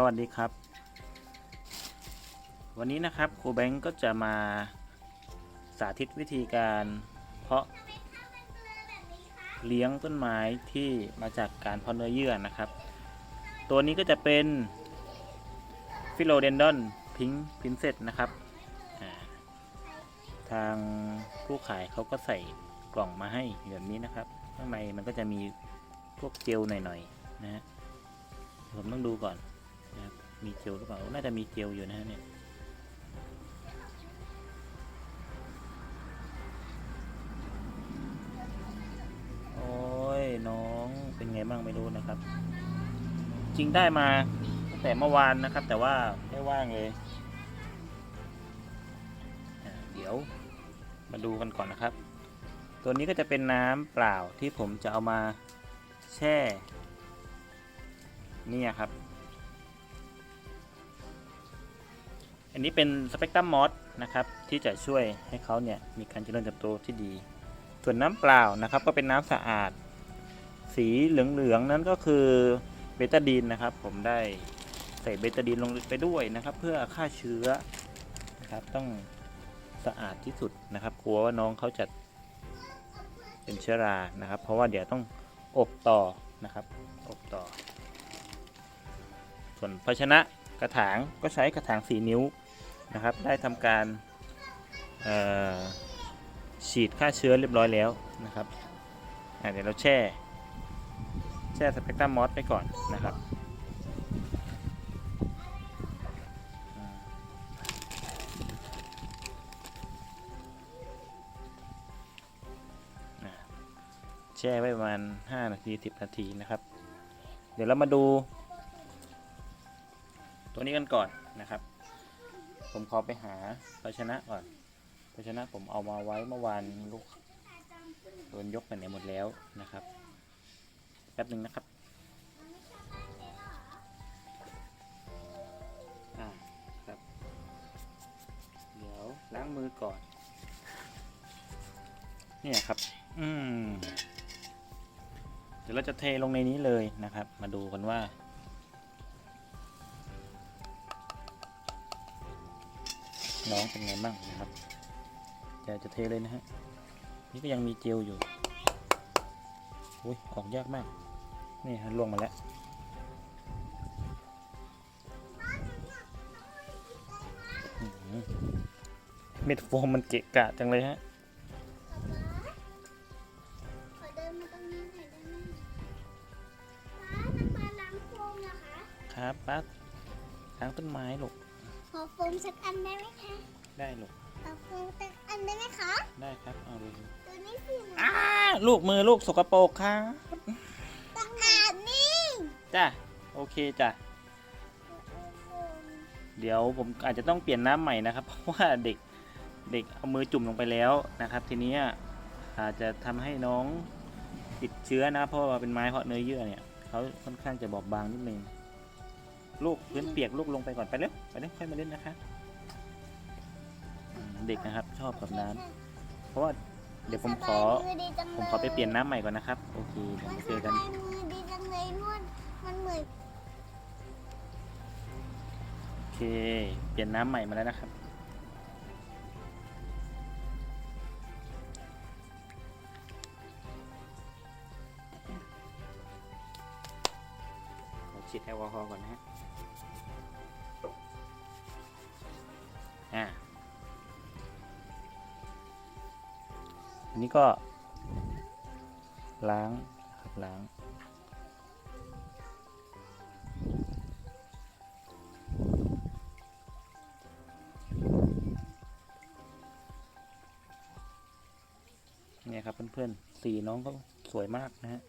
สวัสดีครับ วันนี้นะครับครูแบงก์ก็จะมาสาธิตวิธีการเพาะเลี้ยงต้นไม้ที่มาจากการเพาะเนื้อเยื่อนะครับ ตัวนี้ก็จะเป็นฟิโลเดนดอนพิงพินเซตนะครับ ทางผู้ขายเขาก็ใส่กล่องมาให้แบบนี้นะครับ ข้างในมันก็จะมีพวกเจลหน่อยๆนะฮะผมต้องดูก่อน มีเจลหรือเปล่า น่าจะมีเจลอยู่นะฮะเนี่ย โอ้ยน้องเป็นไงบ้างไม่รู้นะครับ จริงได้มาตั้งแต่เมื่อวานนะครับ แต่ว่าไม่ว่างเลยเดี๋ยวมาดูกันก่อนนะครับ ตัวนี้ก็จะเป็นน้ำเปล่าที่ผมจะเอามาแช่ นี่ครับ อันนี้เป็นสเปกตรัมมอสนะครับที่จะช่วยให้เขาเนี่ยมีการเจริญเติบโตที่ดี ส่วนน้ำเปล่านะครับก็เป็นน้ำสะอาด สีเหลืองๆนั้นก็คือเบตาดีนนะครับ ผมได้ใส่เบตาดีนลงไปด้วยนะครับ เพื่อฆ่าเชื้อนะครับต้องสะอาดที่สุดนะครับกลัวว่าน้องเขาจะเป็นเชื้อรานะครับ เพราะว่าเดี๋ยวต้องอบต่อนะครับอบต่อ ส่วนภาชนะกระถางก็ใช้กระถาง 4 นิ้ว นะครับ ได้ทำการฉีดฆ่าเชื้อเรียบร้อยแล้วนะครับเดี๋ยวเราแช่ แช่สเปกตรัมมอสไปก่อนนะครับแช่ไว้ประมาณ 5 นาที 10 นาทีนะครับ เดี๋ยวเรามาดู ตัวนี้กันก่อนนะครับ ผมขอไปหาภาชนะก่อนภาชนะผมเอามาไว้เมื่อวานลูกโดนยกไปไหนหมดแล้วนะครับ แป๊บหนึ่งนะครับอ่าครับ เดี๋ยวล้างมือก่อน เนี่ยครับ อืม เดี๋ยวเราจะเทลงในนี้เลยนะครับ มาดูกันว่า น้องเป็นไงบ้างนะครับจะจะเทเลยนะฮะนี่ก็ยังมีเจลอยู่อุ้ยออกยากมาก นี่ฮะล่วงมาแล้วอื้อหือเม็ดโฟมมันเกะกะจังเลยฮะขอเดินมาตรงนี้หน่อยได้ไหมป้าจะมาล้างโฟมเหรอคะครับปั๊บล้างต้นไม้ลูกข อโฟมสักอันได้ไหมคะได้ลูกขอโฟมสักอันได้ไหมคะ ได้ครับเอาเลยตัวนี้สิหนูอ้าลูกมือลูกสกปรกครับต้องอาบนี่จ้ะโอเคจ้ะโฟมเดี๋ยวผมอาจจะต้องเปลี่ยนน้ำใหม่นะครับ เพราะว่าเด็กเด็กเอามือจุ่มลงไปแล้วนะครับ ทีนี้อาจจะทำให้น้องติดเชื้อนะเพราะว่าเป็นไม้เพาะเนื้อเยื่อเนี่ยเขาค่อนข้างจะบอบบางนิดนึง ลูกพื้นเปียกลูกลงไปก่อนไปเร็วไปเร็วค่อยมาเล่นนะคะอืมเด็กนะครับชอบกับน้ำเพราะว่าเดี๋ยวผมขอ สบายมืดีจังผมขอไปเปลี่ยนน้ำใหม่ก่อนนะครับ โอเคเดี๋ยวมันมาสเจอกัน บายมือดีจังเลยนวดมันเหมือนโอเค เปลี่ยนน้ำใหม่มาแล้วนะครับ เราฉีดแอลกอฮอล์ก่อนนะฮะ นนี้ก็ ล้างครับล้าง เนี่ยครับเพื่อนๆ สีน้องก็สวยมากนะฮะ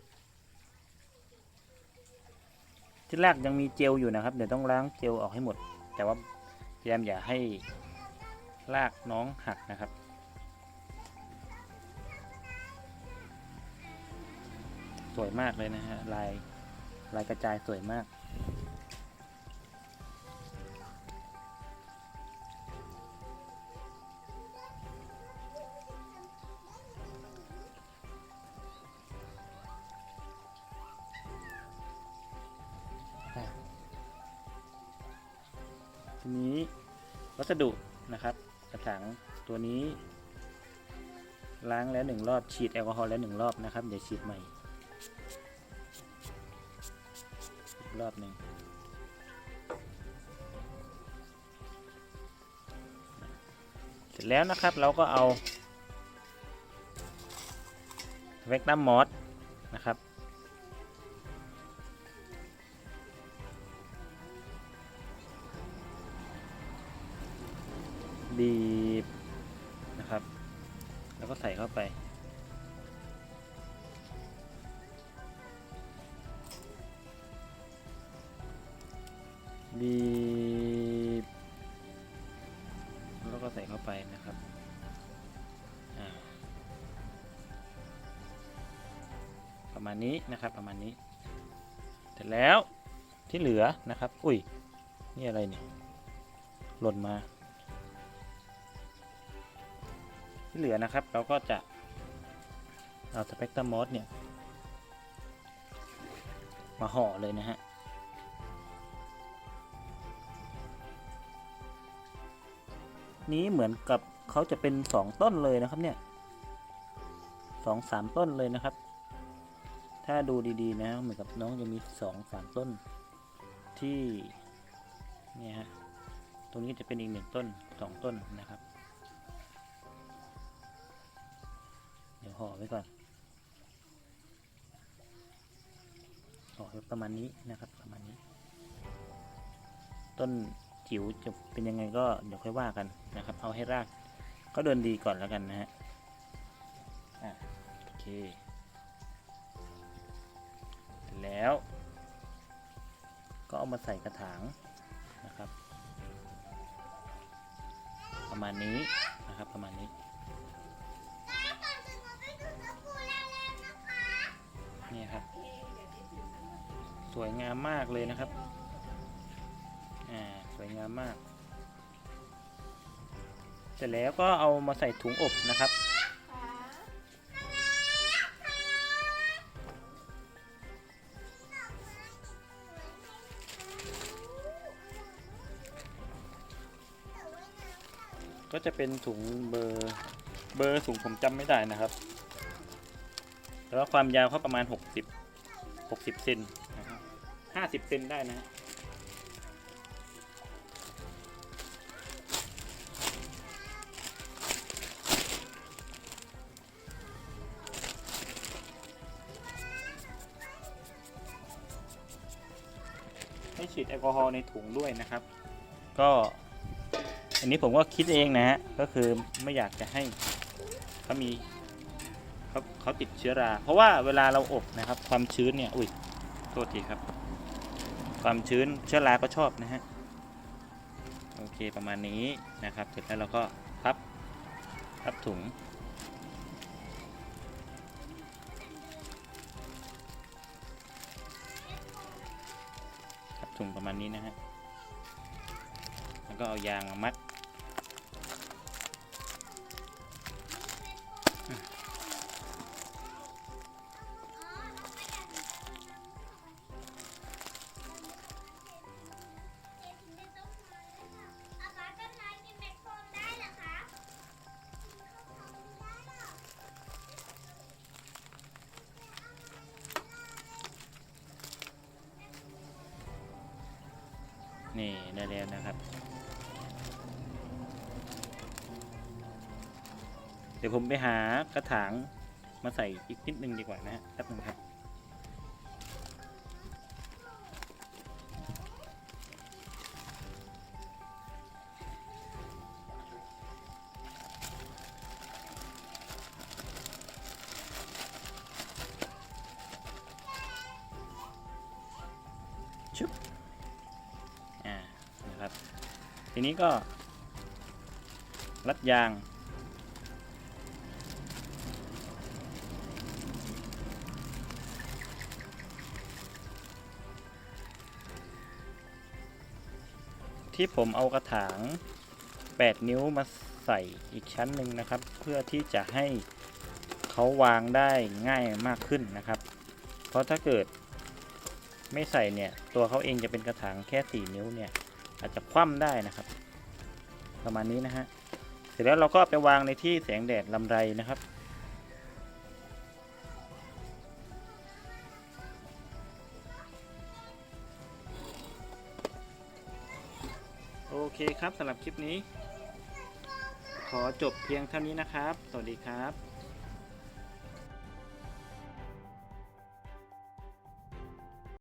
ที่แรกยังมีเจลอยู่นะครับ เดี๋ยวต้องล้างเจลออกให้หมด แต่ว่าพยายามอย่าให้รากน้องหักนะครับ วยมากเลยนะฮะลายลายกระจายสวยมาก ทีนี้วัสดุนะครับกระถางตัวนี้ล้างแล้วหนึ่งรอบฉีดแอลกอฮอล์แล้วหนึ่งรอบนะครับเดี๋ยวฉีดใหม่ รอบหนึ่งเสร็จแล้วนะครับเราก็เอาเวกนัมมอสนะครับบีบนะครับ แล้วก็ใส่เข้าไป บีบแล้วก็ใส่เข้าไปนะครับประมาณนี้นะครับประมาณนี้เสร็จแล้วที่เหลือนะครับ อุ้ยนี่อะไรเนี่ยหล่นมา ที่เหลือนะครับเราก็จะเอาสเปกตรัมมอสเนี่ยมาห่อเลยนะฮะ นี้เหมือนกับเขาจะเป็นสองต้นเลยนะครับเนี่ยสองสามต้นเลยนะครับ ถ้าดูดี ๆ นะเหมือนกับน้องจะมีสองสามต้นที่เนี่ยฮะตรงนี้จะเป็นอีกหนึ่งต้นสองต้นนะครับ เดี๋ยวห่อไว้ก่อนห่อประมาณนี้นะครับประมาณนี้ ต้น จิ๋วจะเป็นยังไงก็เดี๋ยวค่อยว่ากันนะครับ เอาให้รากก็เดินดีก่อนแล้วกันนะฮะอะโอเคแล้ว ก็เอามาใส่กระถางนะครับ ประมาณนี้นะครับประมาณนี้นี่ครับ สวยงามมากเลยนะครับ วยงามมาก เสร็จแล้วก็เอามาใส่ถุงอบนะครับ ก็จะเป็นถุงเบอร์เบอร์ถุงผมจำไม่ได้นะครับ แต่ว่าความยาวเขาประมาณ 60 60เซนนะครับ50เซนได้นะ ฉีดแอลกอฮอล์ในถุงด้วยนะครับ ก็อันนี้ผมก็คิดเองนะฮะก็คือไม่อยากจะให้เขามีเขาเขาติดเชื้อรา เพราะว่าเวลาเราอบนะครับ ความชื้นเนี่ยอุ้ยโทษทีครับ ความชื้นเชื้อราก็ชอบนะฮะโอเคประมาณนี้นะครับ เสร็จแล้วเราก็พับพับถุง พับถุงประมาณนี้นะฮะ แล้วก็เอายางมามัด นี่ได้แล้วนะครับ เดี๋ยวผมไปหากระถางมาใส่อีกนิดนึงดีกว่านะฮะแป๊บนึงครับชุบ นะครับ ทีนี้ก็รัดยาง ที่ผมเอากระถาง 8 นิ้วมาใส่อีกชั้นหนึ่งนะครับ เพื่อที่จะให้เขาวางได้ง่ายมากขึ้นนะครับ เพราะถ้าเกิดไม่ใส่เนี่ย ตัวเขาเองจะเป็นกระถางแค่ 4 นิ้วเนี่ย อาจจะคว่ำได้นะครับ ประมาณนี้นะฮะเสร็จแล้วเราก็ไปวางในที่แสงแดดลำไรนะครับโอเคครับสำหรับคลิปนี้ ขอจบเพียงเท่านี้นะครับ สวัสดีครับ